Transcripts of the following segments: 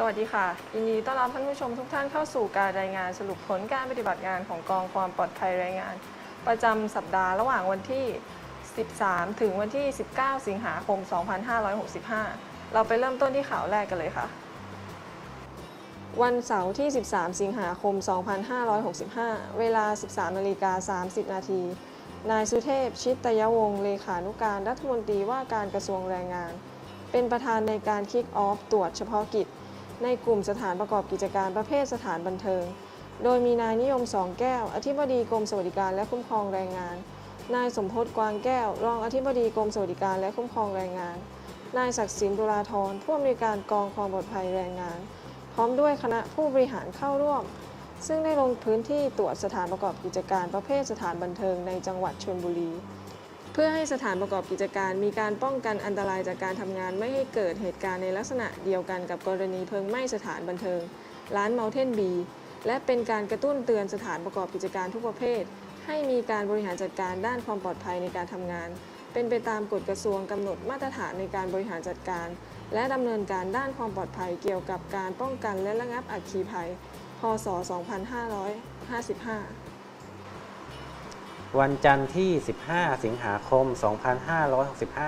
สวัสดีค่ะยินดีต้อนรับท่านผู้ชมทุกท่านเข้าสู่การรายงานสรุปผลการปฏิบัติงานของกองความปลอดภัยแรงงาน ประจำสัปดาห์ระหว่างวันที่ 13 ถึงวันที่ 19 สิงหาคม 2565 เราไปเริ่มต้นที่ข่าวแรกกันเลยค่ะ วันเสาร์ที่ 13 สิงหาคม 2565 เวลา 13นาฬิกา30 นาทีนายสุเทพ ชิตยวงศ์เลขานุการรัฐมนตรีว่าการกระทรวงแรงงาน เป็นประธานในการคิกออฟตรวจเฉพาะกิจ ในกลุ่มสถานประกอบกิจการประเภทสถานบันเทิง โดยมีนายนิยมสองแก้ว อธิบดีกรมสวัสดิการและคุ้มครองแรงงาน นายสมพศกวางแก้ว รองอธิบดีกรมสวัสดิการและคุ้มครองแรงงาน นายศักดิ์สินดุราธรผู้อำนวยการกองความปลอดภัยแรงงาน พร้อมด้วยคณะผู้บริหารเข้าร่วม ซึ่งได้ลงพื้นที่ตรวจสถานประกอบกิจการประเภทสถานบันเทิงในจังหวัดชลบุรี พื่อให้สถานประกอบกิจการ มีการป้องกันอันตรายจากการทำงานไม่ให้เกิดเหตุการณ์ในลักษณะเดียวกันกับกรณีเพลิงไหม้สถานบันเทิง ร้านเมาเทนบีและเป็นการกระตุ้นเตือนสถานประกอบกิจการทุกประเภท ให้มีการบริหารจัดการด้านความปลอดภัยในการทำงาน เป็นไปตามกฎกระทรวงกำหนดมาตรฐานในการบริหารจัดการ และดำเนินการด้านความปลอดภัยเกี่ยวกับการป้องกันและระงับอัคคีภัย พศ 2555 วันจันทร์ที่ 15 สิงหาคม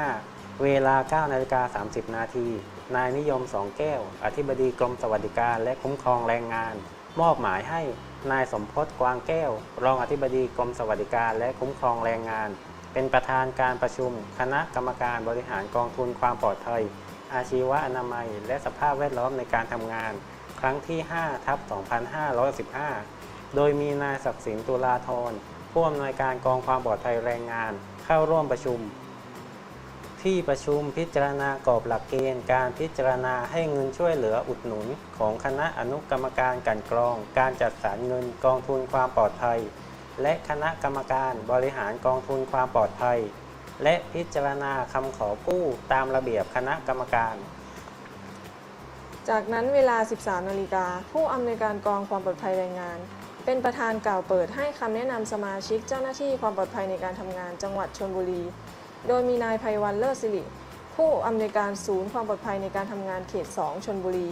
2565 เวลา 9 นาฬิกา 30 นาที นายนิยมสองแก้ว อธิบดีกรมสวัสดิการและคุ้มครองแรงงาน มอบหมายให้นายสมพศกวางแก้ว รองอธิบดีกรมสวัสดิการและคุ้มครองแรงงาน เป็นประธานการประชุม คณะกรรมการบริหารกองทุนความปลอดภัย อาชีวะอนามัย และสภาพแวดล้อมในการทำงาน ครั้งที่5ทับ2515 โดยมีนายศักดิ์สินตุลาธร ผู้อำนวยการกองความปลอดภัยแรงงาน เข้าร่วมประชุม ที่ประชุมพิจารณากรอบหลักเกณฑ์การพิจารณาให้เงินช่วยเหลืออุดหนุน ของคณะอนุกรรมการกันกรอง การจัดสรรเงินกองทุนความปลอดภัย และคณะกรรมการบริหารกองทุนความปลอดภัย และพิจารณาคำขอกู้ตามระเบียบคณะกรรมการจากนั้นเวลา 13 นาฬิกา ผู้อำนวยการกองความปลอดภัยแรงงาน เป็นประธานกล่าวเปิดให้คำแนะนำสมาชิกเจ้าหน้าที่ความปลอดภัยในการทำงานจังหวัดชลบุรี โดยมีนายภัยวันเลิศสิริผู้อำนวยการศูนย์ความปลอดภัยในการทำงานเขต 2 ชลบุรี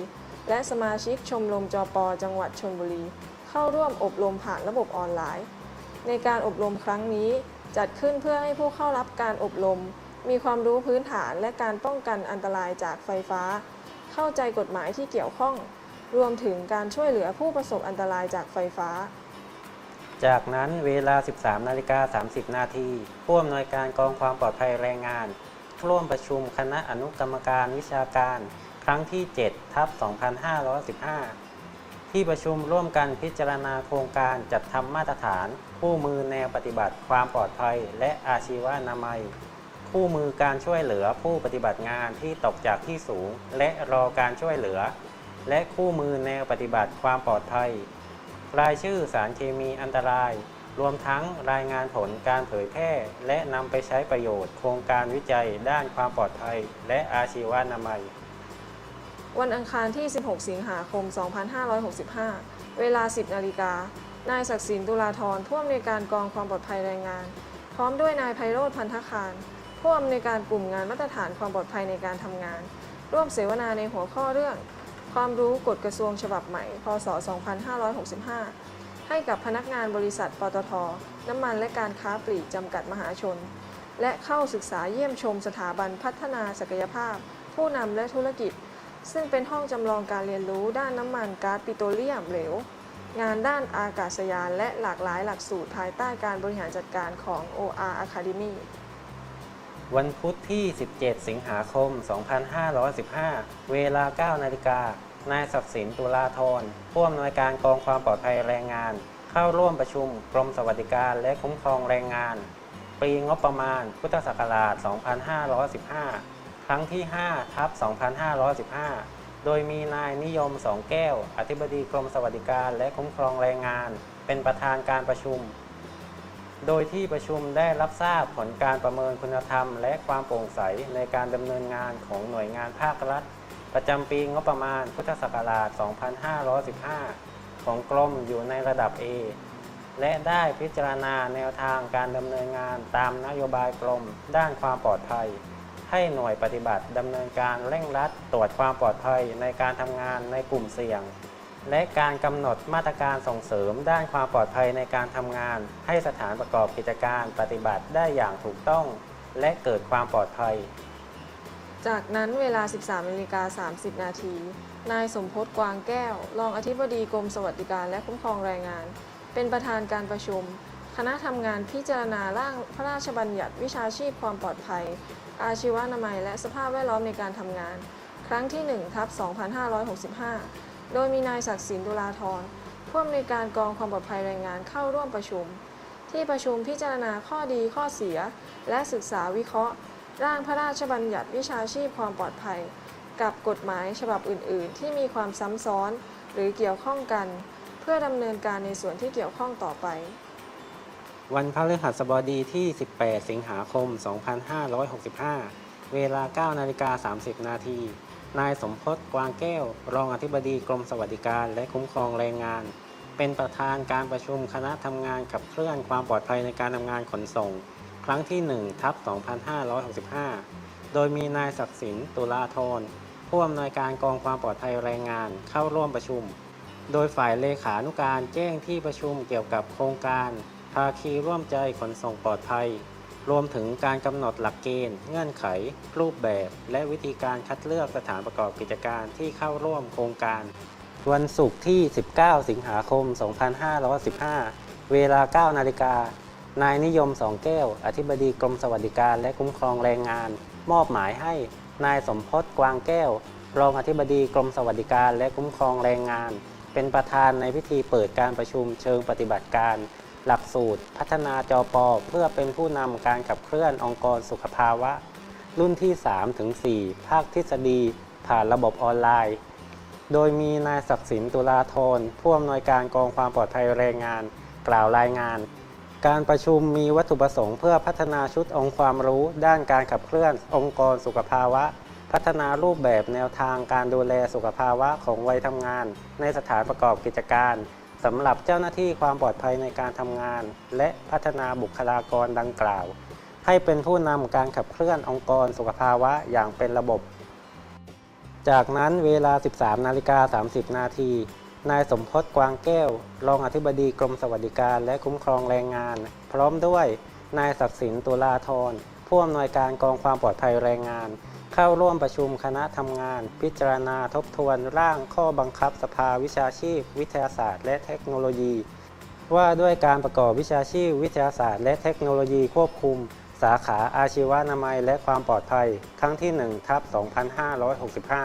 และสมาชิกชมรมจปจังหวัดชลบุรี เข้าร่วมอบรมผ่านระบบออนไลน์ ในการอบรมครั้งนี้จัดขึ้นเพื่อให้ผู้เข้ารับการอบรม มีความรู้พื้นฐานและการป้องกันอันตรายจากไฟฟ้า เข้าใจกฎหมายที่เกี่ยวข้อง รวมถึงการช่วยเหลือผู้ประสบอันตรายจากไฟฟ้า จากนั้นเวลา 13 นาฬิกา 30 นาทีผู้อำนวยการกองความปลอดภัยแรงงาน ร่วมประชุมคณะอนุกรรมการวิชาการ ครั้งที่ 7 ทับ 2515 ที่ประชุมร่วมกันพิจารณาโครงการจัดทำมาตรฐานคู่มือแนวปฏิบัติความปลอดภัย และอาชีวนามัยคู่มือการช่วยเหลือผู้ปฏิบัติงานที่ตกจากที่สูง และรอการช่วยเหลือ และคู่มือแนวปฏิบัติความปลอดภัย รายชื่อสารเคมีอันตราย รวมทั้งรายงานผลการเผยแพร่ และนำไปใช้ประโยชน์ โครงการวิจัยด้านความปลอดภัย และอาชีวนามัย วันอังคารที่ 16 สิงหาคม 2565 เวลา 10 นาฬิกา นายศักดิ์สินตุลาธรผู้อำนวยการกองความปลอดภัยแรงงาน พร้อมด้วยนายไพโรธพันธคารผู้อำนวยการกลุ่มงานมาตรฐานความปลอดภัยในการทำงาน ร่วมเสวนาในหัวข้อเรื่อง ความรู้กฎกระทรวงฉบับใหม่ พศ 2565 ให้กับพนักงานบริษัท ปตท น้ำมันและการค้าปลีกจำกัดมหาชน และเข้าศึกษาเยี่ยมชมสถาบันพัฒนาศักยภาพ ผู้นำและธุรกิจ ซึ่งเป็นห้องจำลองการเรียนรู้ด้านน้ำมันก๊าซปิโตรเลียมเหลว งานด้านอากาศยานและหลากหลายหลักสูตรภายใต้การบริหารจัดการของ OR Academy วันพุธที่ 17 สิงหาคม 2515 เวลา 9 นาฬิกา นายศักดิ์สินตุลาธรผู้อำนวยการกองความปลอดภัยแรงงาน เข้าร่วมประชุมกรมสวัสดิการและคุ้มครองแรงงาน ปีงบประมาณ พุทธศักราช 2515 ครั้งที่ 5 ทับ 2515 โดยมีนายนิยมสองแก้ว อธิบดีกรมสวัสดิการและคุ้มครองแรงงาน เป็นประธานการประชุม โดยที่ประชุมได้รับทราบผลการประเมินคุณธรรม และความโปร่งใสในการดำเนินงานของหน่วยงานภาครัฐ ประจำปีงบประมาณพุทธศักราช 2515 ของกรมอยู่ในระดับ A และได้พิจารณาแนวทางการดำเนินงานตามนโยบายกรมด้านความปลอดภัย ให้หน่วยปฏิบัติดำเนินการเร่งรัดตรวจความปลอดภัยในการทำงานในกลุ่มเสี่ยง และการกำหนดมาตรการส่งเสริมด้านความปลอดภัยในการทำงาน ให้สถานประกอบกิจการปฏิบัติได้อย่างถูกต้อง และเกิดความปลอดภัย จากนั้นเวลา 13นาฬิกา30 นาที นายสมพศกวางแก้ว รองอธิบดีกรมสวัสดิการและคุ้มครองแรงงาน เป็นประธานการประชุม คณะทำงานพิจารณาร่างพระราชบัญญัติวิชาชีพความปลอดภัย อาชีวนามัย และสภาพแวดล้อมในการทำงาน ครั้งที่1ทับ2565 โดยมีนายศักดิ์สินดุลาธรผู้อำนวยการกองความปลอดภัยแรงงานเข้าร่วมประชุม ที่ประชุมพิจารณาข้อดีข้อเสีย และศึกษาวิเคราะห์ ร่างพระราชบัญญัติวิชาชีพความปลอดภัย กับกฎหมายฉบับอื่น ๆ ที่มีความซ้ำซ้อนหรือเกี่ยวข้องกัน เพื่อดำเนินการในส่วนที่เกี่ยวข้องต่อไป วันพฤหัสบดีที่ 18 สิงหาคม 2565 เวลา 9 นาฬิกา 30 นาที นายสมพศกวางแก้ว รองอธิบดีกรมสวัสดิการและคุ้มครองแรงงาน เป็นประธานการประชุมคณะทำงานขับเคลื่อนความปลอดภัยในการทำงานขนส่ง ครั้งที่1ทับ2565 โดยมีนายศักดิ์สินตุลาธรผู้อำนวยการกองความปลอดภัยแรงงานเข้าร่วมประชุม โดยฝ่ายเลขานุการแจ้งที่ประชุมเกี่ยวกับโครงการภาคีร่วมใจขนส่งปลอดภัย รวมถึงการกำหนดหลักเกณฑ์ เงื่อนไข รูปแบบ และวิธีการคัดเลือกสถานประกอบกิจการที่เข้าร่วมโครงการ วันศุกร์ที่ 19 สิงหาคม 2515 เวลา 9 นาฬิกา นายนิยมสองแก้ว อธิบดีกรมสวัสดิการและคุ้มครองแรงงาน มอบหมายให้นายสมพศกวางแก้ว รองอธิบดีกรมสวัสดิการและคุ้มครองแรงงาน เป็นประธานในพิธีเปิดการประชุมเชิงปฏิบัติการ หลักสูตร พัฒนาจอปอเพื่อเป็นผู้นำการขับเคลื่อนองค์กรสุขภาวะ รุ่นที่ 3 ถึง 4 ภาคทฤษฎี ผ่านระบบออนไลน์ โดยมีนายศักดิ์สินตุลาธรผู้อำนวยการกองความปลอดภัยแรงงาน กล่าวรายงาน การประชุมมีวัตถุประสงค์เพื่อพัฒนาชุดองค์ความรู้ ด้านการขับเคลื่อนองค์กรสุขภาวะ พัฒนารูปแบบแนวทางการดูแลสุขภาวะของวัยทำงาน ในสถานประกอบกิจการ สำหรับเจ้าหน้าที่ความปลอดภัยในการทำงาน และพัฒนาบุคลากรดังกล่าว ให้เป็นผู้นำการขับเคลื่อนองค์กรสุขภาวะอย่างเป็นระบบ จากนั้นเวลา 13นาฬิกา30 นาทีนายสมพศกวางแก้ว รองอธิบดีกรมสวัสดิการและคุ้มครองแรงงาน พร้อมด้วย นายศักดิ์สินตุลาธรผู้อำนวยการกองความปลอดภัยแรงงาน เข้าร่วมประชุมคณะทำงาน พิจารณาทบทวนร่างข้อบังคับสภาวิชาชีพ วิทยาศาสตร์ และเทคโนโลยี ว่าด้วยการประกอบวิชาชีพ วิทยาศาสตร์ และเทคโนโลยีควบคุม สาขาอาชีวนามัยและความปลอดภัย ครั้งที่1ทับ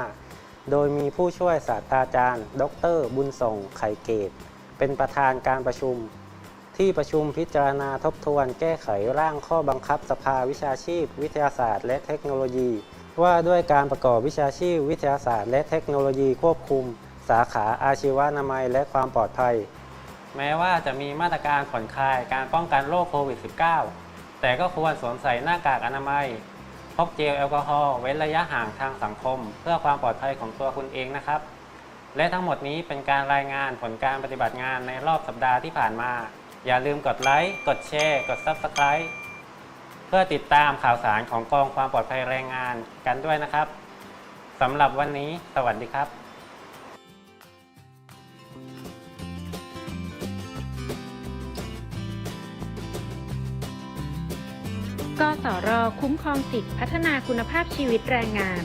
2565 โดยมีผู้ช่วยศาสตราจารย์ ดร บุญส่งไข่เกต เป็นประธานการประชุมที่ประชุมพิจารณาทบทวนแก้ไขร่างข้อบังคับสภาวิชาชีพ วิทยาศาสตร์ และเทคโนโลยี ว่าด้วยการประกอบวิชาชีพวิทยาศาสตร์ และเทคโนโลยีควบคุม สาขาอาชีวนามัย และความปลอดภัย แม้ว่าจะมีมาตรการผ่อนคลายการป้องกันโรคโควิด -19 แต่ก็ควรสวมใส่หน้ากากอนามัยพกเจลแอลกอฮอล์เว้นระยะห่างทางสังคม เพื่อความปลอดภัยของตัวคุณเองนะครับ และทั้งหมดนี้เป็นการรายงานผลการปฏิบัติงานในรอบสัปดาห์ที่ผ่านมา อย่าลืมกดไลค์กดแชร์ กด Subscribe เพื่อติดตามข่าวสารของกองความปลอดภัยแรงงานกันด้วยนะครับสำหรับวันนี้สวัสดีครับกสรคุ้มครองสิทธิพัฒนาคุณภาพชีวิตแรงงาน